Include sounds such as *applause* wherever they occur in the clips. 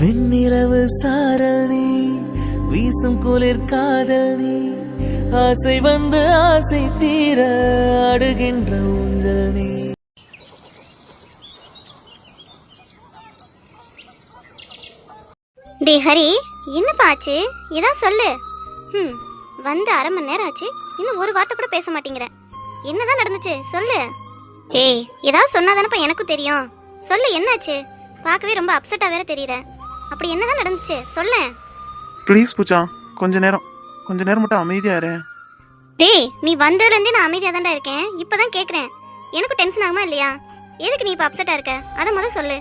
வெண்ணிரவு சாரல் நீ வீசும் குளிர் காதல் நீ ஆசை வந்து ஆசை தீர அடுகின்ற ஊஞ்சல் நீ. டே ஹரி என்னப்பா ஆச்சு? இதான் சொல்லு. ம் வந்து அரை மணி நேரம் ஆச்சு. இன்னும் ஒரு வார்த்தை கூட பேச மாட்டேங்கிற. என்னதான் நடந்துச்சு? சொல்லு. ஏய் ஏதாவது சொன்னாதானப்பா எனக்கும் தெரியும். சொல்லு என்னாச்சு? பார்க்கவே ரொம்ப அப்செட்டா வேற தெரியற. அப்படி என்னதான் நடந்துச்சு? சொல்ல. ப்ளீஸ் பூஜா கொஞ்ச நேரம். கொஞ்ச நேரம் மட்டும் அமைதியா இரு டேய் நீ வந்ததுலேருந்தே நான் அமைதியாக தான்டா இருக்கேன். இப்பதான் கேட்குறேன் எனக்கு டென்ஷன் ஆகுமா இல்லையா? எதுக்கு நீ இப்போ அப்செட்டா இருக்க? அதை முத சொல்லு.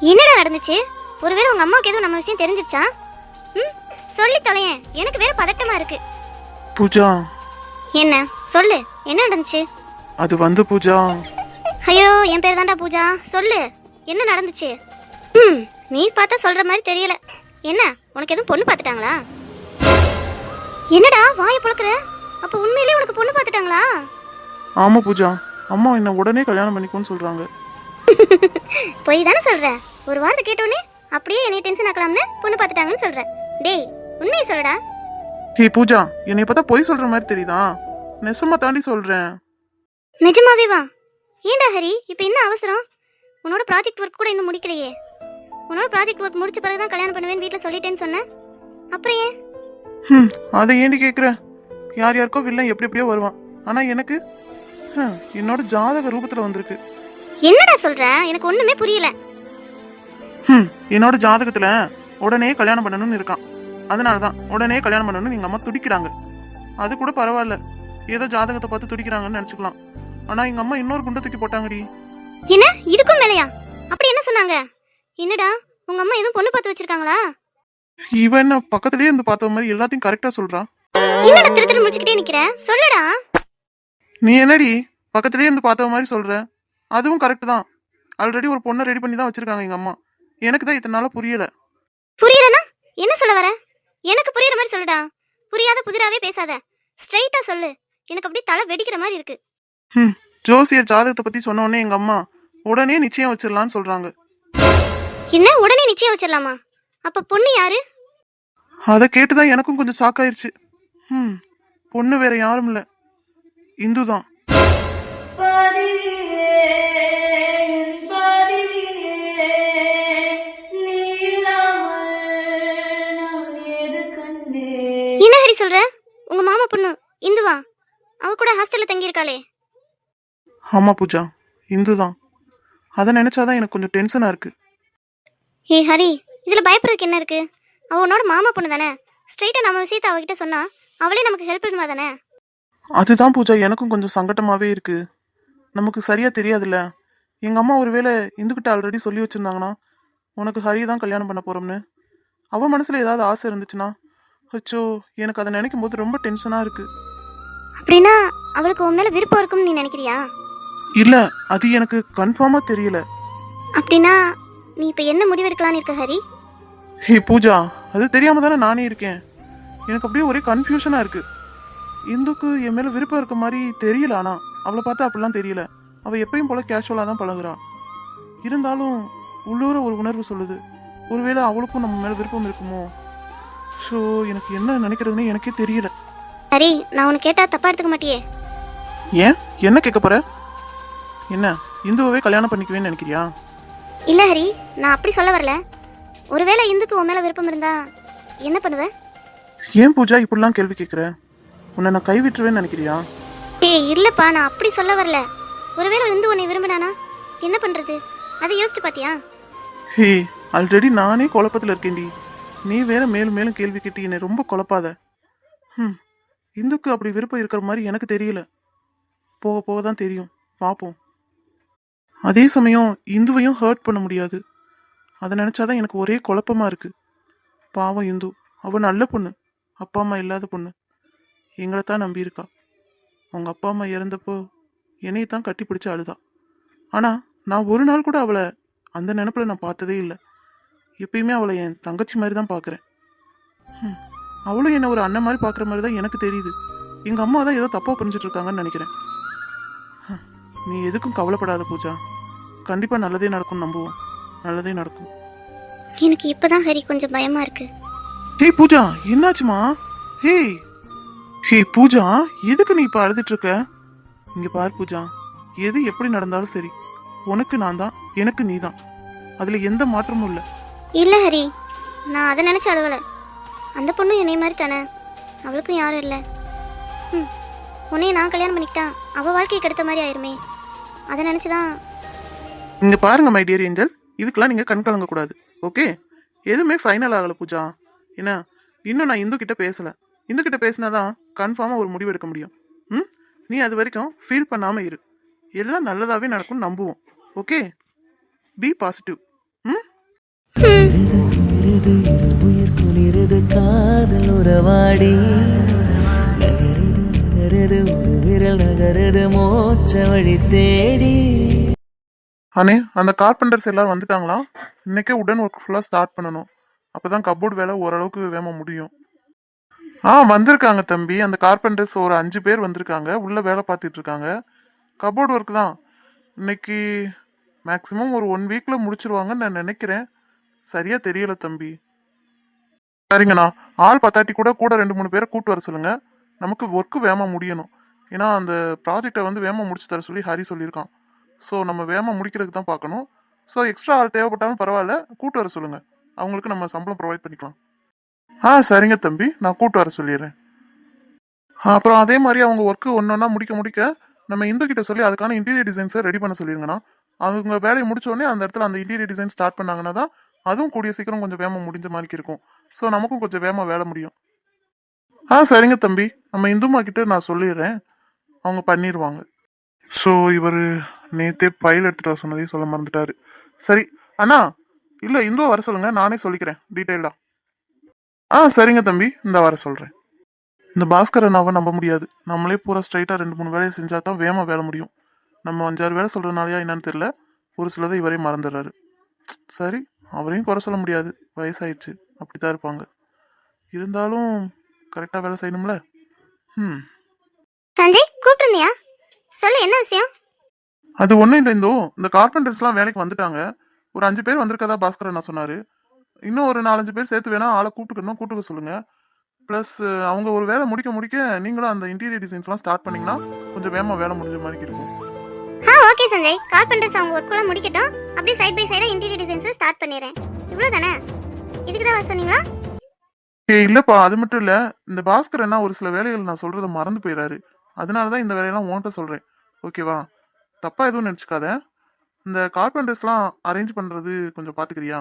என்னடா நடந்துச்சு? ஒருவேளை உங்க அம்மாவுக்கு எதுவும் நம்ம விஷயம் தெரிஞ்சிருச்சா? ம் சொல்லி தொலையேன். எனக்கு வேற பதட்டமா இருக்கு. பூஜா. என்ன? சொல்லு. என்ன நடந்துச்சு? அது வந்து பூஜா. ஐயோ என் பேர் தான்டா பூஜா. சொல்லு. என்ன நடந்துச்சு? ம். நீ பார்த்தா சொல்ற மாதிரி தெரியல. என்ன? உனக்கு எதுவும் பொண்ணு பார்த்துட்டாங்களா? என்னடா வாயை புழக்கிற? அப்ப உண்மையிலேயே உனக்கு பொண்ணு பார்த்துட்டாங்களா? ஆமா பூஜா. அம்மா என்ன உடனே கல்யாணம் பண்ணிக்கோன்னு சொல்றாங்க. *laughs* பொய் தானே சொல்றேன் ஒரு வார்த்தை கேட்டோடனே அப்படியே என்னை டென்ஷன் ஆக்கலாம்னு பொண்ணு பார்த்துட்டாங்கன்னு சொல்றேன் டேய் உண்மையை சொல்லுடா. ஹே பூஜா என்னை பார்த்தா பொய் சொல்ற மாதிரி தெரியுதா? நெசமா தாண்டி சொல்றேன். நிஜமாவே வா. ஏன்டா ஹரி இப்போ என்ன அவசரம்? உன்னோட ப்ராஜெக்ட் ஒர்க் கூட இன்னும் முடிக்கலையே. உன்னோட ப்ராஜெக்ட் ஒர்க் முடிச்ச பிறகு தான் கல்யாணம் பண்ணுவேன்னு வீட்டில் சொல்லிட்டேன்னு சொன்னேன் அப்புறம் ஏன்? ம் அதை ஏண்டி கேக்குற? யார் யாருக்கோ வில்லன் எப்படி எப்படியோ வருவான். ஆனா எனக்கு ஹம், என்னோட ஜாதக ரூபத்துல வந்திருக்கு. என்னடா சொல்ற? எனக்கு ஒண்ணுமே புரியல. ம் என்னோட ஜாதகத்துல உடனே கல்யாணம் பண்ணணும்னு இருக்கான். அதனாலதான் உடனே கல்யாணம் பண்ணணும்னு எங்க அம்மா துடிக்கிறாங்க. அது கூட பரவாயில்ல. ஏதோ ஜாதகத்தை பார்த்து துடிக்கிறாங்கன்னு நினைச்சுக்கலாம். ஆனா எங்க அம்மா இன்னொரு குண்டை தூக்கி போட்டாங்கடி. என்ன? இதுக்கும் மேலையா? அப்படி என்ன சொன்னாங்க? என்னடா உங்க அம்மா எதுவும் பொண்ணு பார்த்து வச்சிருக்காங்களா? இவன் என்ன பக்கத்துலயே இருந்து பார்த்த மாதிரி எல்லாத்தையும் கரெக்டா சொல்றான். என்னடா திரு திரு முடிச்சுக்கிட்டே நிக்கிற? சொல்லுடா. நீ என்னடி பக்கத்துலயே இருந்து பார்த்த மாதிரி சொல்ற? அதுவும் கரெக்ட் தான். ஆல்ரெடி ஒரு பொண்ணை ரெடி பண்ணி தான் வச்சிருக்காங்க எங்க அம்மா. எனக்கு தான் இத்தனை நாளா புரியல. புரியலனா? என்ன சொல்ல வர? எனக்கு புரியுற மாதிரி சொல்லுடா. புரியாத புதிராவே பேசாத. ஸ்ட்ரைட்டா சொல்லு. எனக்கு அப்படியே தலை வெடிக்கிற மாதிரி இருக்கு. ம் ஜோசியர் ஜாதகத்தை பத்தி சொன்ன உடனே எங்க அம்மா உடனே நிச்சயம் வச்சிடலான்னு சொல்றாங்க. என்ன உடனே நிச்சயம் வச்சிடலாமா அப்ப பொண்ணு யாரு? அதை கேட்டுதான் எனக்கும் கொஞ்சம் ஷாக்காயிருச்சு ம் பொண்ணு வேற யாரும் இல்ல. இந்து தான் என்ன ஹரி சொல்ற? உங்க மாமா பொண்ணு இந்துவா? அவ கூட ஹாஸ்டல்ல தங்கி இருக்காளே ஆமா பூஜா இந்து தான் அதை நினைச்சாதான் எனக்கு கொஞ்சம் டென்ஷனா இருக்கு. ஏய் ஹரி இதுல பயப்படுறதுக்கு என்ன இருக்கு? அவ உன்னோட மாமா பொண்ணு தானே? ஸ்ட்ரைட்டா நம்ம விஷயத்த அவகிட்ட சொன்னா அவளே நமக்கு ஹெல்ப் பண்ணுவா தானே? அதுதான் பூஜா எனக்கும் கொஞ்சம் சங்கட்டமாவே இருக்கு. நமக்கு சரியா தெரியாதுல்ல. எங்க அம்மா ஒருவேளை இந்துக்கிட்ட ஆல்ரெடி சொல்லி வச்சிருந்தாங்கன்னா உனக்கு ஹரி தான் கல்யாணம் பண்ண போறோம்னு. அவ மனசுல ஏதாவது ஆசை இருந்துச்சுன்னா அச்சோ எனக்கு அதை நினைக்கும் போது ரொம்ப டென்ஷனா இருக்கு. அப்படின்னா அவளுக்கு உன் மேல விருப்பம் இருக்கும்னு நீ நினைக்கிறியா? இல்ல அது எனக்கு கன்ஃபார்மா தெரியல. அப்படின்னா நீ இப்ப என்ன முடிவெடுக்கலான்னு இருக்க ஹரி? ஹே பூஜா அது தெரியாம தானே நானே இருக்கேன். எனக்கு அப்படியே ஒரே கன்ஃபியூஷனா இருக்கு. இந்துக்கு என் மேல விருப்பம் இருக்க மாதிரி தெரியல ஆனா. அவளை பார்த்தா அப்படிலாம் தெரியல. அவ எப்பயும் போல கேஷுவலா தான் பழகுறா. இருந்தாலும் உள்ளூர ஒரு உணர்வு சொல்லுது. ஒருவேளை அவளுக்கும் நம்ம மேல விருப்பம் இருக்குமோ? ஸோ எனக்கு என்ன நினைக்கிறதுன்னு எனக்கே தெரியல. ஹரி நான் உனக்கு கேட்டா தப்பா எடுத்துக்க மாட்டியே. ஏன்? என்ன கேட்க போற? என்ன இந்துவவே கல்யாணம் பண்ணிக்குவேன்னு நினைக்கிறியா? இல்ல ஹரி நான் அப்படி சொல்ல வரல. ஒருவேளை இந்துக்கு உன் மேல விருப்பம் இருந்தா என்ன பண்ணுவ? ஏன் பூஜா இப்படிலாம் கேள்வி கேட்குற உன்னை நான் கைவிட்டுருவேன்னு நினைக்கிறியா? ஏய் இல்லப்பா நான் அப்படி சொல்ல வரல. ஒருவேளை இந்து உன்னை விரும்பினானா என்ன பண்றது? அதை யோசிச்சு பாத்தியா? ஹே ஆல்ரெடி நானே குழப்பத்தில் இருக்கேன்டி நீ வேற மேலும் மேலும் கேள்வி கேட்டு என்னை ரொம்ப குழப்பாத. ம் இந்துக்கு அப்படி விருப்பம் இருக்கிற மாதிரி எனக்கு தெரியல. போக போக தான் தெரியும். பார்ப்போம் அதே சமயம் இந்துவையும் ஹர்ட் பண்ண முடியாது. அதை நினச்சாதான் எனக்கு ஒரே குழப்பமா இருக்கு. பாவம் இந்து. அவ நல்ல பொண்ணு. அப்பா அம்மா இல்லாத பொண்ணு. எங்களை தான் நம்பியிருக்கா. அவங்க அப்பா அம்மா இறந்தப்போ என்னையை தான் கட்டி பிடிச்சு அழுதா. ஆனால் நான் ஒரு நாள் கூட அவளை அந்த நினப்பில் நான் பார்த்ததே இல்லை. எப்பயுமே அவளை என் தங்கச்சி மாதிரி தான் பார்க்குறேன் அவளும் என்னை ஒரு அண்ணன் மாதிரி பார்க்குற மாதிரி தான் எனக்கு தெரியுது. எங்கள் அம்மா தான் ஏதோ தப்பாக புரிஞ்சிட்டு இருக்காங்கன்னு நினைக்கிறேன். நீ எதுக்கும் கவலைப்படாத பூஜா. கண்டிப்பாக நல்லதே நடக்கும் நம்புவோம். நல்லதே நடக்கும். எனக்கு இப்பதான் ஹரி கொஞ்சம் பயமா இருக்கு. ஹேய் பூஜா என்னாச்சுமா? ஹேய் ஹே பூஜா எதுக்கு நீ இப்ப அழுதுட்டு இருக்க? இங்க பார் பூஜா எது எப்படி நடந்தாலும் சரி உனக்கு நான் தான் எனக்கு நீ தான். அதுல எந்த மாற்றமும் இல்லை. இல்ல ஹரி நான் அதை நினைச்சு அழுவல. அந்த பொண்ணும் என்னை மாதிரி தானே? அவளுக்கும் யாரும் இல்லை. ம் உன்னைய நான் கல்யாணம் பண்ணிக்கிட்டா அவள் வாழ்க்கையை கெடுத்த மாதிரி ஆயிருமே. அதை நினச்சிதான். இங்க பாருங்க மை டியர் ஏஞ்சல் இதுக்கெல்லாம் நீங்க கண் கலங்க கூடாது ஓகே எதுவுமே ஃபைனல் ஆகல பூஜா. என்ன? இன்னும் நான் இந்து கிட்ட பேசல. இந்து கிட்ட பேசினாதான் கன்ஃபார்மா ஒரு முடிவு எடுக்க முடியும். ம்? நீ அது வரைக்கும் ஃபீல் பண்ணாம இரு. எல்லாம் நல்லதாவே நடக்கும்னு நம்புவோம் ஓகே பி பாசிட்டிவ் ம்? காதல் உறவாடி. வருது மோச்ச வழி தேடி. அண்ணே அந்த கார்பெண்டர்ஸ் எல்லாரும் வந்துட்டாங்களா? இன்னைக்கே உடன் ஒர்க் ஃபுல்லாக ஸ்டார்ட் பண்ணணும். அப்பதான் கப்போர்ட் வேலை ஓரளவுக்கு வேம முடியும். ஆ வந்திருக்காங்க தம்பி. அந்த கார்பெண்டர்ஸ் ஒரு அஞ்சு பேர் வந்திருக்காங்க. உள்ளே வேலை பார்த்துட்டு இருக்காங்க. கபோர்ட் ஒர்க் தான். இன்னைக்கு மேக்ஸிமம் ஒரு ஒன் வீக்கில் முடிச்சிருவாங்கன்னு நான் நினைக்கிறேன். சரியாக தெரியல தம்பி. சரிங்கண்ணா. ஆள் பத்தாட்டி கூட கூட ரெண்டு மூணு பேரை கூட்டு வர சொல்லுங்கள் நமக்கு ஒர்க்கு வேகமாக முடியணும். ஏன்னா அந்த ப்ராஜெக்டை வந்து வேகமாக முடிச்சு தர சொல்லி ஹரி சொல்லியிருக்கான். ஸோ நம்ம வேகமாக முடிக்கிறதுக்கு தான் பார்க்கணும். ஸோ எக்ஸ்ட்ரா ஆள் தேவைப்பட்டாலும் பரவாயில்ல. கூட்டு வர சொல்லுங்க. அவங்களுக்கு நம்ம சம்பளம் ப்ரொவைட் பண்ணிக்கலாம். ஆ சரிங்க தம்பி. நான் கூட்டு வர சொல்லிடுறேன். அப்புறம் அதே மாதிரி அவங்க ஒர்க்கு ஒன்று ஒன்றா முடிக்க முடிக்க நம்ம இந்து கிட்ட சொல்லி அதுக்கான இன்டீரியர் டிசைன்ஸை ரெடி பண்ண சொல்லிருங்கண்ணா. அவங்க வேலையை முடிச்சோடனே அந்த இடத்துல அந்த இன்டீரியர் டிசைன் ஸ்டார்ட் பண்ணாங்கன்னா தான் அதுவும் கூடிய சீக்கிரம் கொஞ்சம் வேகமாக முடிஞ்ச மாதிரி இருக்கும். ஸோ நமக்கும் கொஞ்சம் வேகமாக வேலை முடியும். ஆ சரிங்க தம்பி. நம்ம இந்துமா கிட்ட நான் சொல்லிடுறேன். அவங்க பண்ணிடுவாங்க ஸோ இவர் நேத்தே ஃபைல் எடுத்துகிட்டு வர சொன்னதையும் சொல்ல மறந்துட்டாரு. சரி அண்ணா இல்லை இந்துவை வர சொல்லுங்க. நானே சொல்லிக்கிறேன் டீட்டெயிலாக ஆ. சரிங்க தம்பி. இந்த வர சொல்கிறேன் இந்த பாஸ்கர் அண்ணாவை நம்ப முடியாது. நம்மளே பூரா ஸ்ட்ரைட்டாக ரெண்டு மூணு வேலையை செஞ்சால் தான் வேகமாக வேலை முடியும். நம்ம அஞ்சாறு வேலை சொல்கிறதுனாலயா என்னன்னு தெரியல. ஒரு சிலதை இவரையும் மறந்துடுறாரு. சரி அவரையும் குறை சொல்ல முடியாது. வயசாயிடுச்சு. அப்படி தான் இருப்பாங்க. இருந்தாலும் கரெக்டாக வேலை செய்யணும்ல? ம் சஞ்சய் கூப்பிட்டுருந்தியா? சொல்லு என்ன விஷயம்? அது ஒன்றும் இல்லை இந்தோ. இந்த கார்பெண்டர்ஸ்லாம் வேலைக்கு வந்துட்டாங்க. ஒரு அஞ்சு பேர் வந்திருக்கதா பாஸ்கர் நான் சொன்னாரு. இன்னும் ஒரு நாலஞ்சு பேர் சேர்த்து வேணா ஆளை கூப்பிட்டுக்கணும் கூட்டுக்க சொல்லுங்க. ப்ளஸ் அவங்க ஒரு வேலை முடிக்க முடிக்க நீங்களும் அந்த இன்டீரியர் டிசைன்ஸ்லாம் ஸ்டார்ட் பண்ணீங்கன்னா கொஞ்சம் வேகமாக வேலை முடிஞ்ச மாதிரி இருக்கும். ஆ ஓகே சஞ்சய். கார்பெண்டர்ஸ் அவங்க ஒர்க்குள்ள முடிக்கட்டும். அப்படியே சைட் பை சைடாக இன்டீரியர் டிசைன்ஸை ஸ்டார்ட் பண்ணிடுறேன். இவ்வளோ தானே இதுக்கு தான் சொன்னீங்களா? ஏ இல்லைப்பா அது மட்டும் இல்லை. இந்த பாஸ்கர் அண்ணா ஒரு சில வேலைகள் நான் சொல்கிறத மறந்து போயிடாரு அதனால தான் இந்த வேலையெல்லாம் உன்கிட்ட சொல்கிறேன் ஓகேவா தப்பாக எதுவும் நினச்சிக்காத. இந்த கார்பெண்டர்ஸ்லாம் அரேஞ்ச் பண்ணுறது கொஞ்சம் பார்த்துக்கிறியா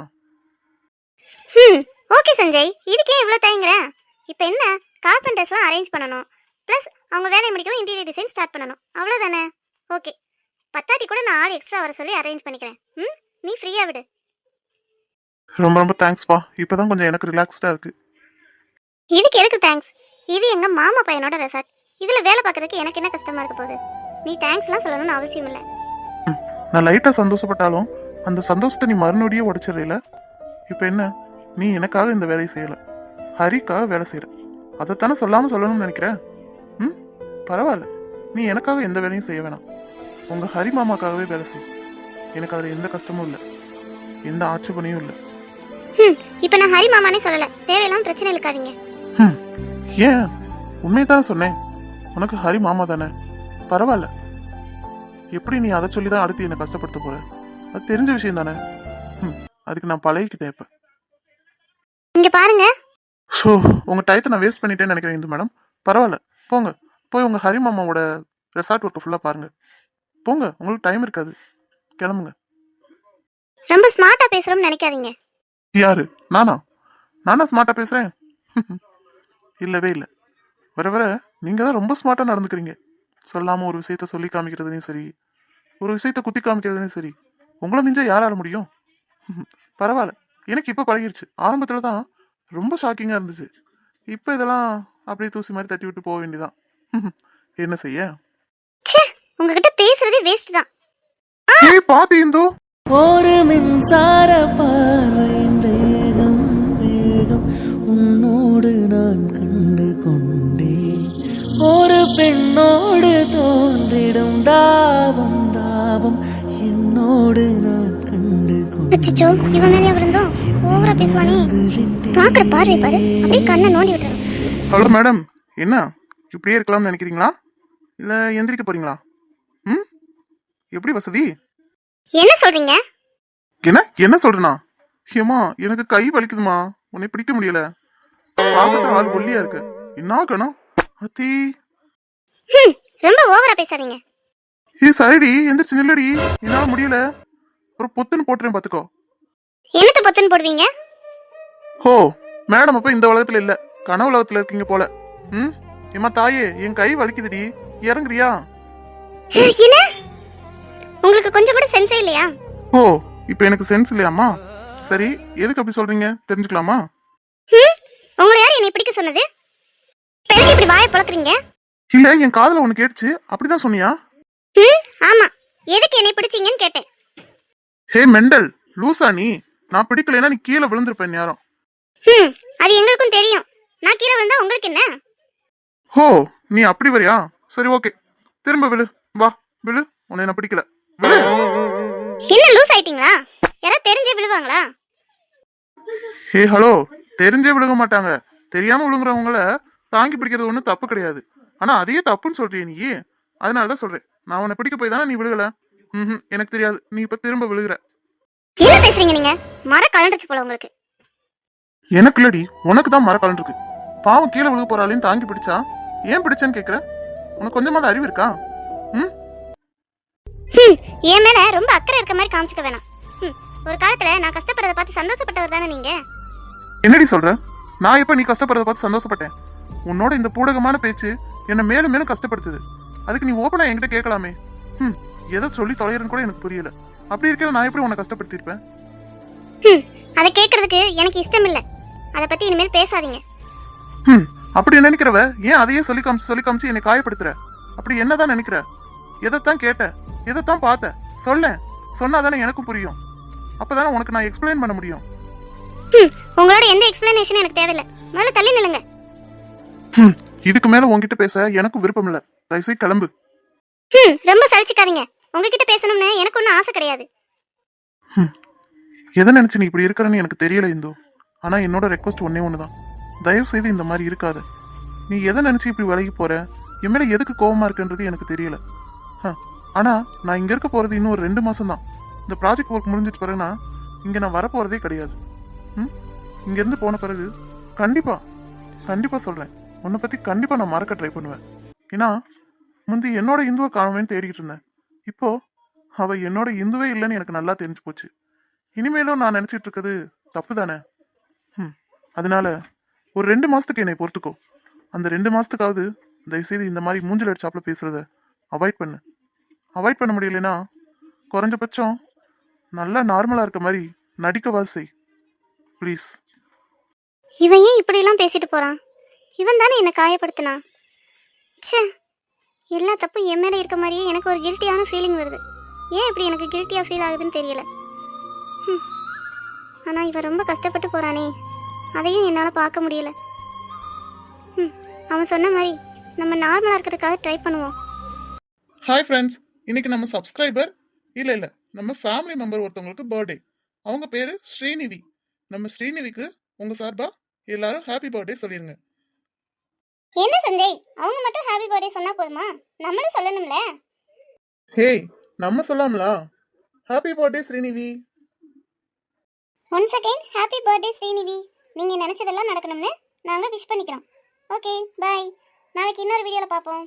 ம் ஓகே சஞ்சய். இதுக்கே இவ்வளோ தயங்குறேன் இப்போ என்ன? கார்பெண்டர்ஸ்லாம் அரேஞ்ச் பண்ணணும். ப்ளஸ் அவங்க வேலையை முடிக்கவும் இன்டீரியர் டிசைன் ஸ்டார்ட் பண்ணணும். அவ்வளோதானே ஓகே பத்தாட்டி கூட நான் ஆள் எக்ஸ்ட்ரா வர சொல்லி அரேஞ்ச் பண்ணிக்கிறேன். ம் நீ ஃப்ரீயாக விடு. ரொம்ப ரொம்ப தேங்க்ஸ்ப்பா இப்போ தான் கொஞ்சம் எனக்கு ரிலாக்ஸ்டாக இருக்குது இதுக்கு எதுக்கு தேங்க்ஸ் இது எங்கள் மாமா பையனோட ரெசார்ட் இதில் வேலை பார்க்கறதுக்கு எனக்கு என்ன கஷ்டமாக இருக்க போகுது? நீ தேங்க்ஸ்லாம் சொல்லணும்னு அவசியம் இல்லை. நான் லைட்டாக சந்தோஷப்பட்டாலும் அந்த சந்தோஷத்தை நீ மறுநொடியே உடைச்சிடல இப்போ என்ன? நீ எனக்காக இந்த வேலையை செய்யலை. ஹரிக்காக வேலை செய்கிற அதைத்தானே சொல்லாமல் சொல்லணும்னு நினைக்கிற? ம்? பரவாயில்ல. நீ எனக்காக எந்த வேலையும் செய்ய வேணாம். உங்கள் ஹரி மாமாக்காகவே வேலை செய். எனக்கு அதில் எந்த கஷ்டமும் இல்லை. எந்த ஆட்சேபனையும் இல்லை. இப்போ நான் ஹரி மாமானே சொல்லலை. தேவையில்லாம பிரச்சனை இருக்காதீங்க ம் ஏன்? உண்மையை தானே சொன்னேன். உனக்கு ஹரி மாமா தானே? பரவாயில்ல. எப்படி நீ அதை சொல்லி தான் அடுத்து என்னை கஷ்டப்படுத்த போற? அது தெரிஞ்ச விஷயம் தானே? அதுக்கு நான் பழகிக்கிட்டேன் இப்போ. இங்கே பாருங்க. ஸோ உங்கள் டயத்தை நான் வேஸ்ட் பண்ணிட்டேன்னு நினைக்கிறேன் இந்து மேடம் பரவாயில்ல. போங்க. போய் உங்கள் ஹரி மாமாவோட ரெசார்ட் ஒர்க்கை ஃபுல்லாக பாருங்க. போங்க உங்களுக்கு டைம் இருக்காது. கிளம்புங்க. ரொம்ப ஸ்மார்ட்டாக பேசுகிறோம்னு நினைக்காதீங்க. யாரு? நானா? நானா ஸ்மார்ட்டாக பேசுகிறேன் *laughs* இல்லவே இல்லை. வர வர. நீங்கள் தான் ரொம்ப ஸ்மார்ட்டாக நடந்துக்கிறீங்க. சொல்லாமல் ஒரு விஷயத்த சொல்லி காமிக்கிறதுலையும் சரி ஒரு விஷயத்த குத்தி காமிக்கிறதுலையும் சரி உங்களை மிஞ்ச யாரால முடியும்? பரவாயில்ல. எனக்கு இப்போ பழகிருச்சு. ஆரம்பத்தில் தான் ரொம்ப ஷாக்கிங்காக இருந்துச்சு. இப்போ இதெல்லாம் அப்படியே தூசி மாதிரி தட்டி விட்டு போக வேண்டியதான் என்ன செய்ய? ச்சே உங்ககிட்ட பேசுறதே வேஸ்ட் தான். ஏய் பாத்து இந்து. ஒரு மின்சார தாபம் தாபம். என்னோடு நான் கண்டு அச்சோ இவன் மேலே விழுந்தோம். ஓவரா பேசுவானே. பாக்குற பார்வை பாரு. அப்படியே கண்ணை நோண்டி விட்டுறான் ஹலோ மேடம். என்ன? இப்படியே இருக்கலாம்னு நினைக்கிறீங்களா? இல்லை எந்திரிக்க போறீங்களா? ம்? எப்படி வசதி? என்ன சொல்றீங்க? என்ன? என்ன சொல்றேனா? ஏமா எனக்கு கை வலிக்குதுமா. உன்னை பிடிக்க முடியல. பார்க்கத்தான் ஆள் ஒல்லியா இருக்கு. என்ன கணம்? அத்தி. ரொம்ப ஓவரா பேசாதீங்க. ஏ சரிடி எந்திரிச்சு நில்லடி. என்னால முடியல. ஒரு பொத்துன்னு போட்டுறேன் பாத்துக்கோ. என்னத்த பொத்துன்னு போடுவீங்க? ஹோ மேடம் அப்ப இந்த உலகத்துல இல்ல. கனவு உலகத்துல இருக்கீங்க போல. ம்? ஏமா தாயே என் கை வலிக்குதுடி. இறங்குறியா? என்ன? உங்களுக்கு கொஞ்சம் கூட சென்ஸே இல்லையா? ஓ இப்போ எனக்கு சென்ஸ் இல்லையாம்மா? சரி எதுக்கு அப்படி சொல்றீங்க? தெரிஞ்சுக்கலாமா? உங்களை யார் என்னை பிடிக்க சொன்னது? இப்படி வாயை பழக்கிறீங்க? இல்ல என் காதுல ஒண்ணு கேட்டுச்சு. அப்படிதான் சொன்னியா? ஆமா எதுக்கு என்னை பிடிச்சீங்கன்னு கேட்டேன். ஹே மெண்டல் லூசா நீ. நான் பிடிக்கலைன்னா நீ கீழே விழுந்திருப்பேன் யாரும் ம் அது எங்களுக்கும் தெரியும். நான் கீழே விழுந்தா உங்களுக்கு என்ன? ஹோ நீ அப்படி வரியா? சரி ஓகே. திரும்ப விழு. வா விழு. உன்னை நான் பிடிக்கல. விழு. என்ன லூஸ் ஆயிட்டீங்களா? யாராவது தெரிஞ்சே விழுவாங்களா? Hey hello. தெரிஞ்சே விழுக மாட்டாங்க. தெரியாம விழுங்குறவங்கள தாங்கி பிடிக்கிறது ஒன்றும் தப்பு கிடையாது. ஆனா அதையே தப்புன்னு சொல்றியே நீ. அதனால தான் சொல்றேன். நான் உன்னை பிடிக்க போய் தானே நீ விழுகல? ம் எனக்கு தெரியாது. நீ இப்ப திரும்ப விழுகிற. என்ன பேசுறீங்க நீங்க? மர கலண்டுச்சு போல உங்களுக்கு. எனக்கு இல்லடி உனக்கு தான் மரக்காலன் இருக்கு பாவம் கீழே விழுக போறாளையும் தாங்கி பிடிச்சா? ஏன் பிடிச்சேன்னு கேக்குற? உனக்கு கொஞ்சமாவது அறிவு இருக்கா? ம்? என் மேல ரொம்ப அக்கறை இருக்க மாதிரி காமிச்சுக்க வேணாம். ஒரு காலத்துல நான் கஷ்டப்படுறத பார்த்து சந்தோஷப்பட்டவர் தானே நீங்க? என்னடி சொல்ற? நான் எப்ப நீ கஷ்டப்படுறத பார்த்து சந்தோஷப்பட்டேன்? உன்னோட இந்த பூடகமான பேச்சு என்னை மேலும் மேலும் கஷ்டப்படுத்துது. அதுக்கு நீ ஓப்பனா என்கிட்ட கேட்கலாமே. ம் எதை சொல்லி தொலைறன்னு கூட எனக்கு புரியல. அப்படி இருக்கிற நான் எப்படி உன்னை கஷ்டப்படுத்திருப்பேன் அதை கேட்கறதுக்கு எனக்கு இஷ்டம் இல்ல. அதை பத்தி இனிமேல் பேசாதீங்க. ம் அப்படி நினைக்கிறவ? ஏன் அதையே சொல்லி காமிச்சு சொல்லி காமிச்சு என்னை காயப்படுத்துற? அப்படி என்னதான் நினைக்கிற? எதைத்தான் கேட்ட? எதைத்தான் பார்த்த? சொல்ல. சொன்னாதானே எனக்கும் புரியும். அப்பதானே உனக்கு நான் எக்ஸ்பிளைன் பண்ண முடியும். உங்களோட எந்த எக்ஸ்பிளனேஷனும் எனக்கு தேவையில்ல. முதல்ல தள்ளி நில்லுங்க. ம் இதுக்கு மேல உன்கிட்ட பேச எனக்கும் விருப்பம் இல்ல. தயவுசெய்து கிளம்பு. ஹம், ரொம்ப சலிச்சுக்காதீங்க. உங்ககிட்ட பேசணும்னு எனக்கு ஒன்றும் ஆசை கிடையாது. எதை நினைச்சு நீ இப்படி இருக்கிறன்னு எனக்கு தெரியல இந்து. ஆனா என்னோட ரெக்வஸ்ட் ஒன்னே ஒண்ணுதான். தயவு செய்து இந்த மாதிரி இருக்காத. நீ எதை நினைச்சு இப்படி விலகி போற? என் மேல எதுக்கு கோவமா இருக்குன்றது எனக்கு தெரியல. ஹ, ஆனா நான் இங்க இருக்க போறது இன்னும் ஒரு ரெண்டு மாசம் தான் இந்த ப்ராஜெக்ட் ஒர்க் முடிஞ்சிட்டு பிறகுனா இங்க நான் வர போறதே கிடையாது. ம் இங்க இருந்து போன பிறகு கண்டிப்பா கண்டிப்பா சொல்றேன். உன்னை பத்தி கண்டிப்பா நான் மறக்க ட்ரை பண்ணுவேன். ஏன்னா முந்தி என்னோட இந்துவை காணுமேன்னு தேடிக்கிட்டு இருந்தேன் இப்போ அவ என்னோட இந்துவே இல்லைன்னு எனக்கு நல்லா தெரிஞ்சு போச்சு. இனிமேலும் நான் நினச்சிட்டு இருக்கிறது தப்பு தானே ம் அதனால ஒரு ரெண்டு மாசத்துக்கு என்னை பொறுத்துக்கோ. அந்த ரெண்டு மாசத்துக்காவது தயவுசெய்து இந்த மாதிரி மூஞ்சில் அடிச்சாப்புல பேசுறத அவாய்ட் பண்ணு. அவாய்ட் பண்ண முடியலனா குறைஞ்சபட்சம் நல்லா நார்மலா இருக்க மாதிரி நடிக்கவாது செய். ப்ளீஸ் இவன் ஏன் இப்படிலாம் பேசிட்டு போறான்? இவன் தானே என்னை காயப்படுத்தினான்? ச்சே. எல்லா தப்பும் என் மேலே இருக்க மாதிரியே எனக்கு ஒரு கில்ட்டியான ஃபீலிங் வருது. ஏன் இப்படி எனக்கு கில்ட்டியாக ஃபீல் ஆகுதுன்னு தெரியல. ஆனால் இவன் ரொம்ப கஷ்டப்பட்டு போகிறானே அதையும் என்னால் பார்க்க முடியல. ம் அவன் சொன்ன மாதிரி நம்ம நார்மலாக இருக்கிறதுக்காக ட்ரை பண்ணுவோம். ஹாய் ஃப்ரெண்ட்ஸ் இன்னைக்கு நம்ம சப்ஸ்கிரைபர் இல்லை இல்லை. நம்ம ஃபேமிலி மெம்பர் ஒருத்தவங்களுக்கு பர்த்டே அவங்க பேர் ஸ்ரீநிதி நம்ம ஸ்ரீநிதிக்கு உங்கள் சார்பா எல்லாரும் ஹாப்பி பர்த்டே சொல்லிடுங்க என்ன சஞ்சய்? அவங்க மட்டும் ஹாப்பி பர்த்டே சொன்னா போதுமா? நம்மளும் சொல்லணும்ல. ஹேய் நம்ம சொல்லாமலா? Happy birthday Srinidhi once again happy birthday Srinidhi நீங்கள் நினச்சதெல்லாம் நடக்கணும்னு நாங்கள் விஷ் பண்ணிக்கிறோம். ஓகே பாய் நாளைக்கு இன்னொரு வீடியோவில் பார்ப்போம்